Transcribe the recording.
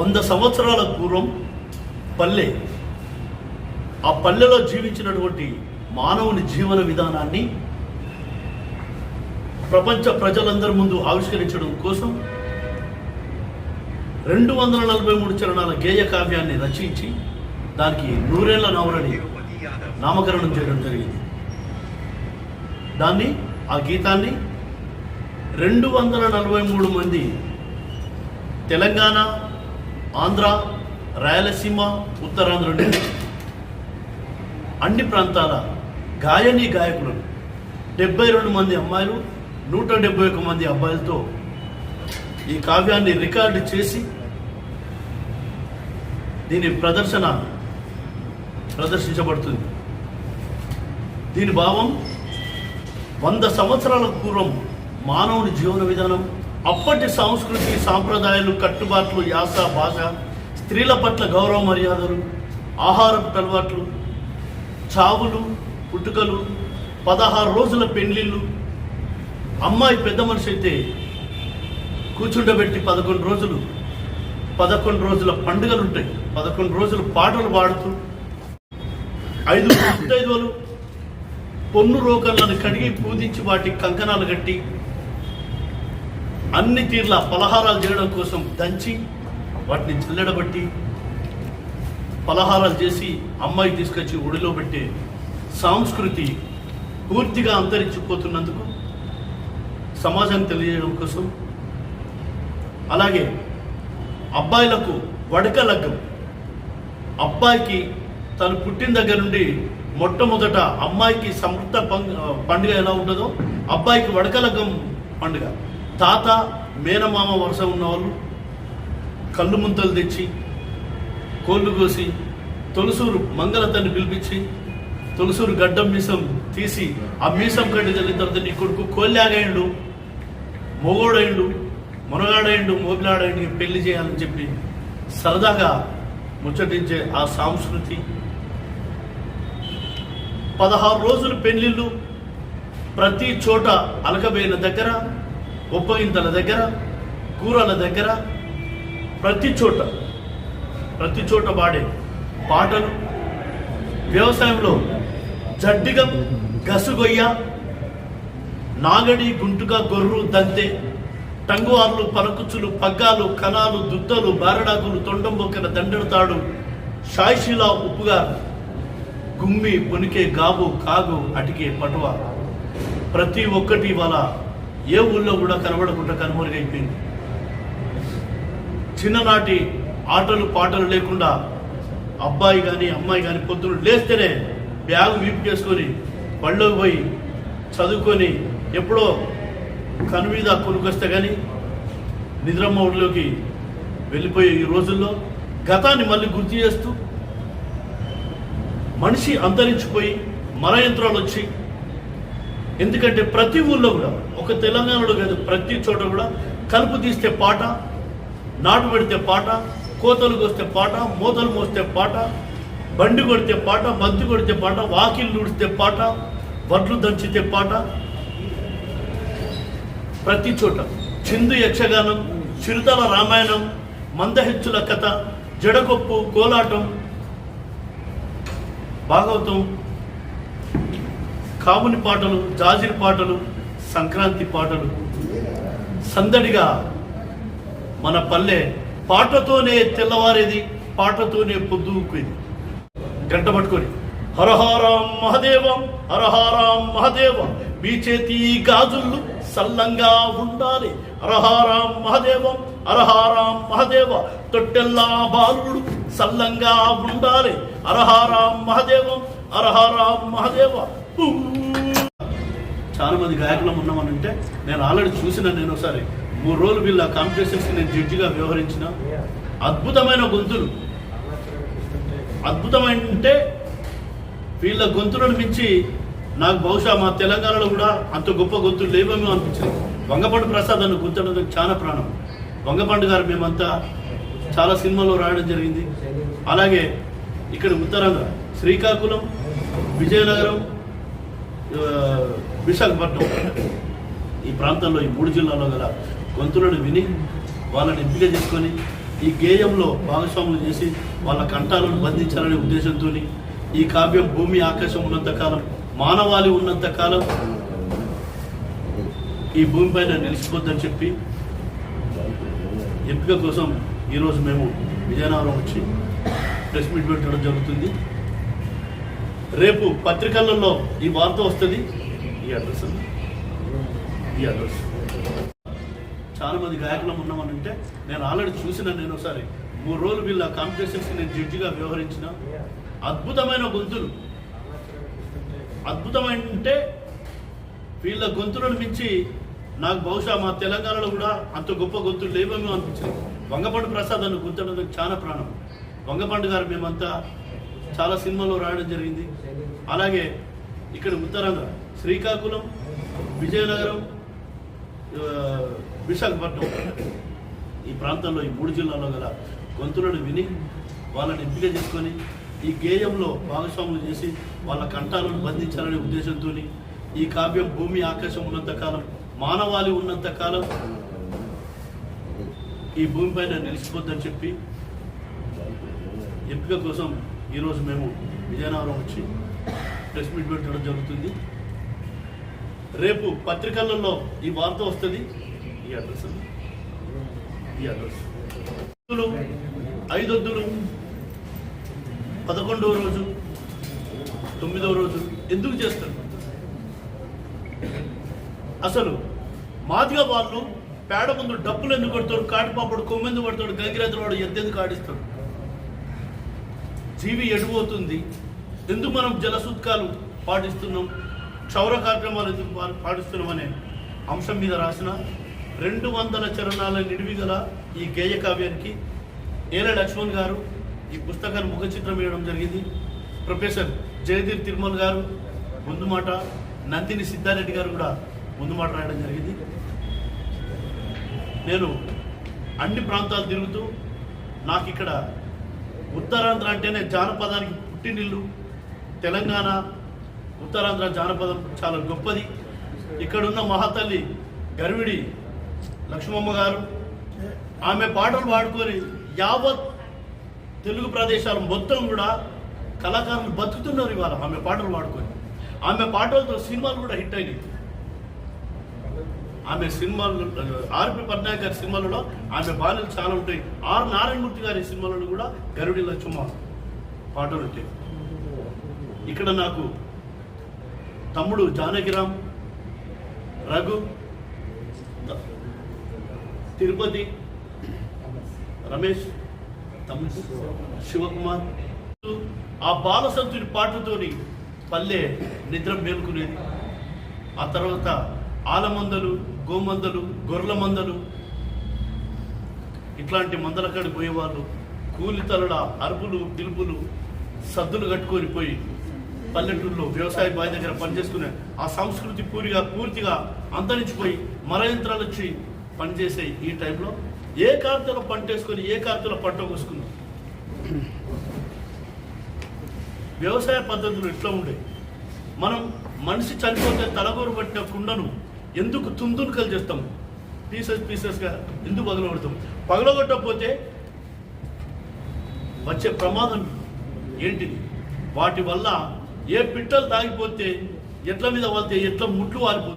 వంద సంవత్సరాల పూర్వం పల్లె. ఆ పల్లెలో జీవించినటువంటి మానవుని జీవన విధానాన్ని ప్రపంచ ప్రజలందరి ముందు ఆవిష్కరించడం కోసం రెండు వందల నలభై మూడు చరణాల గేయ కావ్యాన్ని రచించి దానికి నూరేళ్ళ నవలని నామకరణం చేయడం జరిగింది. దాన్ని ఆ గీతాన్ని రెండు వందల నలభై మూడు మంది తెలంగాణ ఆంధ్ర రాయలసీమ ఉత్తరాంధ్ర నుండి అన్ని ప్రాంతాల గాయని గాయకులను డెబ్బై రెండు మంది అమ్మాయిలు నూట డెబ్బై ఒక మంది అబ్బాయిలతో ఈ కావ్యాన్ని రికార్డు చేసి దీని ప్రదర్శన ప్రదర్శించబడుతుంది. దీని భావం వంద సంవత్సరాల పూర్వం మానవుని జీవన విధానం అప్పటి సంస్కృతి సాంప్రదాయాలు కట్టుబాట్లు యాస భాష స్త్రీల పట్ల గౌరవ మర్యాదలు ఆహారపు అలవాట్లు చావులు పుట్టుకలు పదహారు రోజుల పెండ్లిళ్ళు. అమ్మాయి పెద్ద మనిషి అయితే కూర్చుండబెట్టి పదకొండు రోజులు పదకొండు రోజుల పండుగలు ఉంటాయి పదకొండు రోజులు పాటలు పాడుతూ ఐదు ముత్తైదువులు పొన్ను రోకళ్ళను కడిగి పూజించి వాటికి కంకణాలు కట్టి అన్ని తీర్ల పలహారాలు చేయడం కోసం దంచి వాటిని చల్లడబట్టి పలహారాలు చేసి అమ్మాయి తీసుకొచ్చి ఒడిలో పెట్టే సంస్కృతి పూర్తిగా అంతరించిపోతున్నందుకు సమాజానికి తెలియజేయడం కోసం అలాగే అబ్బాయిలకు వడక లగ్గం. అబ్బాయికి తను పుట్టిన దగ్గర నుండి మొట్టమొదట అమ్మాయికి సమృద్ధ పం- పండుగ ఎలా ఉంటుందో అబ్బాయికి వడక లగ్గం పండుగ. తాత మేనమామ వరుస ఉన్నవాళ్ళు కళ్ళు ముంతలు తెచ్చి కోళ్ళు కోసి తొలసూరు మంగళతని పిలిపించి తొలసూరు గడ్డం మీసం తీసి ఆ మీసం కట్టి జరిగిన తర్వాత నీ కొడుకు కోళ్ళాగాయండు మొగోడైండు మునగాడైండు మోబిలాడైండు పెళ్ళి చేయాలని చెప్పి సరదాగా ముచ్చటించే ఆ సాంస్కృతి. పదహారు రోజులు పెళ్ళిళ్ళు ప్రతి చోట అలకబోయిన దగ్గర ఒప్పగింతల దగ్గర కూరల దగ్గర ప్రతి చోట ప్రతి చోట పాడే పాటలు వ్యవసాయంలో జడ్డిగా గసుగొయ్య నాగడి గుంటుక గొర్రు దంతే టంగువార్లు పరకుచులు పగ్గాలు కణాలు దుద్దలు బారడాకులు తొండంబొక్కన దండెడతాడు షాయిషిలా ఉప్పుగా గుమ్మి పొనికే గాబు కాగు అటికే పటువ. ప్రతి ఒక్కటి వల ఏ ఊళ్ళో కూడా కనబడకుండా కనుమరుగైపోయింది. చిన్ననాటి ఆటలు పాటలు లేకుండా అబ్బాయి కానీ అమ్మాయి కానీ పొద్దున లేస్తేనే బ్యాగ్ వీపు చేసుకొని బళ్ళోకి పోయి చదువుకొని ఎప్పుడో కను మీద కొనుకొస్తే కానీ నిద్రమ్మ ఊళ్ళోకి వెళ్ళిపోయే ఈ రోజుల్లో గతాన్ని మళ్ళీ గుర్తు చేస్తూ మనిషి అంతరించిపోయి మర యంత్రాలు వచ్చి ఎందుకంటే ప్రతి ఊళ్ళో కూడా ఒక తెలంగాణలో కాదు ప్రతి చోట కూడా కలుపు తీస్తే పాట నాటు పెడితే పాట కోతలు కోస్తే పాట మూతలు మోస్తే పాట బండి కొడితే పాట బంతి కొడితే పాట వాకిళ్ళు ఉడితే పాట వడ్లు దంచితే పాట. ప్రతి చోట చిందు యక్షగానం చిరుతల రామాయణం మందహెచ్చుల కథ జడకొప్పు కోలాటం భాగవతం కాముని పాటలు జాజిరి పాటలు సంక్రాంతి పాటలు. సందడిగా మన పల్లె పాటతోనే తెల్లవారేది పాటతోనే పొద్దుకునేది గంట పట్టుకొని హరహారాం మహదేవం హరహారాం మహదేవం మీ చేతి గాజుళ్ళు సల్లంగా ఉండాలి. హరహారాం మహదేవం హరహారాం మహదేవ తొట్టెల్లా బాలుడు సల్లంగా ఉండాలి. హరహారాం మహదేవం హరహారాం మహదేవ చాలా మంది గాయకులం ఉన్నామనంటే నేను ఆల్రెడీ చూసిన నేను ఒకసారి మూడు రోజులు వీళ్ళ కాంపిటీషన్స్కి నేను జడ్జిగా వ్యవహరించిన అద్భుతమైన గొంతులు. అద్భుతమైన అంటే వీళ్ళ గొంతులను మించి నాకు బహుశా మా తెలంగాణలో కూడా అంత గొప్ప గొంతులు లేవేమో అనిపించింది. వంగపండు ప్రసాద్ అని గుర్తుండదు చాలా ప్రాణం. వంగపండు గారు మేమంతా చాలా సినిమాలో రాయడం జరిగింది. అలాగే ఇక్కడ ఉత్తరాంధ్ర శ్రీకాకుళం విజయనగరం విశాఖపట్నం. ఈ ప్రాంతంలో ఈ మూడు జిల్లాల్లో గల గొంతులను విని వాళ్ళని ఎంపిక చేసుకొని ఈ గేయంలో భాగస్వాములు చేసి వాళ్ళ కంఠాలను బంధించాలనే ఉద్దేశంతో ఈ కావ్యం భూమి ఆకాశం ఉన్నంత కాలం మానవాళి ఉన్నంత కాలం ఈ భూమిపైన నిలిచిపోద్దని చెప్పి ఎంపిక కోసం ఈరోజు మేము విజయనగరం వచ్చి ప్రెస్ మీట్ పెట్టడం జరుగుతుంది. రేపు పత్రికలలో ఈ వార్త వస్తుంది. ఈ అడ్రస్ ఈ అడ్రస్. చాలా మంది గాయకులం ఉన్నామని అంటే నేను ఆల్రెడీ చూసిన నేను ఒకసారి మూడు రోజులు వీళ్ళ కాంపిటీషన్స్కి నేను జడ్జిగా వ్యవహరించిన అద్భుతమైన గొంతులు. అద్భుతమైన అంటే వీళ్ళ గొంతులను మించి నాకు బహుశా మా తెలంగాణలో కూడా అంత గొప్ప గొంతులు లేవేమో అనిపించింది. వంగపండు ప్రసాద్ అని గుర్తుండదు నాకు చాలా ప్రాణం. వంగపండు గారు మేమంతా చాలా సినిమాలో రాయడం జరిగింది. అలాగే ఇక్కడ ఉత్తరాంధ్ర శ్రీకాకుళం విజయనగరం విశాఖపట్నం ఈ ప్రాంతంలో ఈ మూడు జిల్లాల్లో గల గొంతులను విని వాళ్ళని ఎంపిక చేసుకొని ఈ గేయంలో భాగస్వాములు చేసి వాళ్ళ కంఠాలను బంధించాలనే ఉద్దేశంతో ఈ కావ్యం భూమి ఆకాశం ఉన్నంత కాలం మానవాళి ఉన్నంత కాలం ఈ భూమిపైన నిలిచిపోద్దని చెప్పి ఎంపిక కోసం ఈరోజు మేము విజయనగరం వచ్చి ప్రెస్ మీట్ పెట్టడం జరుగుతుంది. రేపు పత్రికలలో ఈ వార్త వస్తుంది. ఈ అడ్రస్ ఈ అడ్రస్. ఐదొద్దులు పదకొండవ రోజు తొమ్మిదవ రోజు ఎందుకు చేస్తారు? అసలు మాదిగా వాళ్ళు పేడ ముందు డబ్బులు ఎందుకు కొడతాడు కాటిపాపడు కొమ్మెందు పడతాడు గంగిరెద్దులు వాడు ఎంతెందుకు ఆడిస్తాడు జీవి ఎడిపోతుంది ఎందుకు మనం జలసూత్కాలు పాటిస్తున్నాం? క్షౌర కార్యక్రమాలు ఎందుకు పాటిస్తున్నాం అనే అంశం మీద రాసిన రెండు వందల చరణాల నిడివి గల ఈ గేయ కావ్యానికి ఏల లక్ష్మణ్ గారు ఈ పుస్తకాన్ని ముఖ చిత్రం వేయడం జరిగింది. ప్రొఫెసర్ జయదీర్ తిరుమల్ గారు ముందు మాట నందిని సిద్ధారెడ్డి గారు కూడా ముందు మాట రాయడం జరిగింది. నేను అన్ని ప్రాంతాలు తిరుగుతూ నాకు ఇక్కడ ఉత్తరాంధ్ర అంటేనే జానపదానికి పుట్టినిల్లు. తెలంగాణ ఉత్తరాంధ్ర జానపదం చాలా గొప్పది. ఇక్కడున్న మహాతల్లి గర్విడి లక్ష్మమ్మ గారు ఆమె పాటలు పాడుకొని యావత్ తెలుగు ప్రదేశాలు మొత్తం కూడా కళాకారులు బతుకుతున్నారు ఇవాళ ఆమె పాటలు పాడుకొని. ఆమె పాటలతో సినిమాలు కూడా హిట్ అయినాయి. ఆమె సినిమాలు ఆర్పి పట్నాయక్ గారి సినిమాలలో ఆమె బాణలు చాలా ఉంటాయి. ఆర్ నారాయణమూర్తి గారి సినిమాలలో కూడా గరుడి లక్ష్మ పాటలు ఉంటాయి. ఇక్కడ నాకు తమ్ముడు జానకిరామ్ రఘు తిరుపతి రమేష్ తమ్ముడు శివకుమార్. ఆ బాలసంతుని పాటతోని పల్లె నిద్ర మేలుకునేది. ఆ తర్వాత ఆలమందలు గోమందలు గొర్రెల మందలు ఇట్లాంటి మందల కాడికి పోయేవాళ్ళు కూలితలడ అరుపులు పిలుపులు సద్దులు కట్టుకొని పోయి పల్లెటూరులో వ్యవసాయ బావి దగ్గర పనిచేసుకునే ఆ సంస్కృతి పూరిగా పూర్తిగా అంతరించిపోయి మర యంత్రాలు వచ్చి పనిచేసే ఈ టైంలో ఏ కార్తెలో పంట వేసుకొని ఏ కార్తెలో పంట కోసుకున్నాం వ్యవసాయ పద్ధతులు ఎట్లా ఉండే? మనం మనిషి చనిపోతే తలగూరు పట్టిన కుండను ఎందుకు తుందునుకలు చేస్తాం పీసెస్ పీసెస్గా ఎందుకు పగలగొడతాం పగలగొట్టకపోతే వచ్చే ప్రమాదం ఏంటిది? వాటి వల్ల ఏ పిట్టలు తాగిపోతే ఎట్ల మీద వాళ్తే ఎట్ల ముట్లు వారిపోతుంది